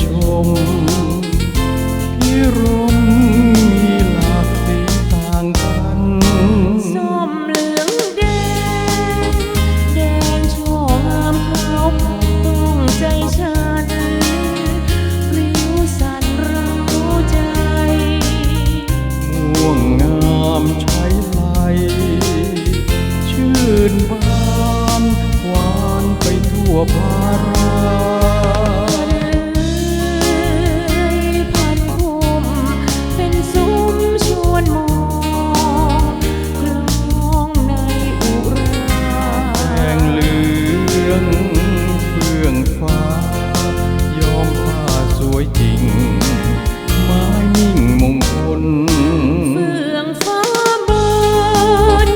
ชมพิรมมีหลากสีต่างกันส้มเหลืองแดง แดงโชงามขาวปต้องใจฉันพริ้วสันเราใจ ม่วงงามใช้ไหลชื่นบานหวานไปทั่วพารา วยจริงไม้มิ่งมงคลเฟื่องฟ้าบน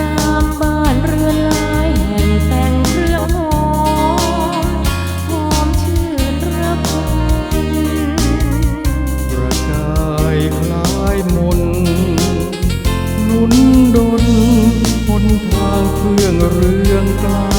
ตามบ้านเรือนลายแห่งแตงเครื่งหอมหอมชื่นระพันประกายคล้ายมนุนดนหนทางเพื่องเรืองกลา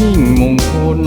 ยิ่งมงคล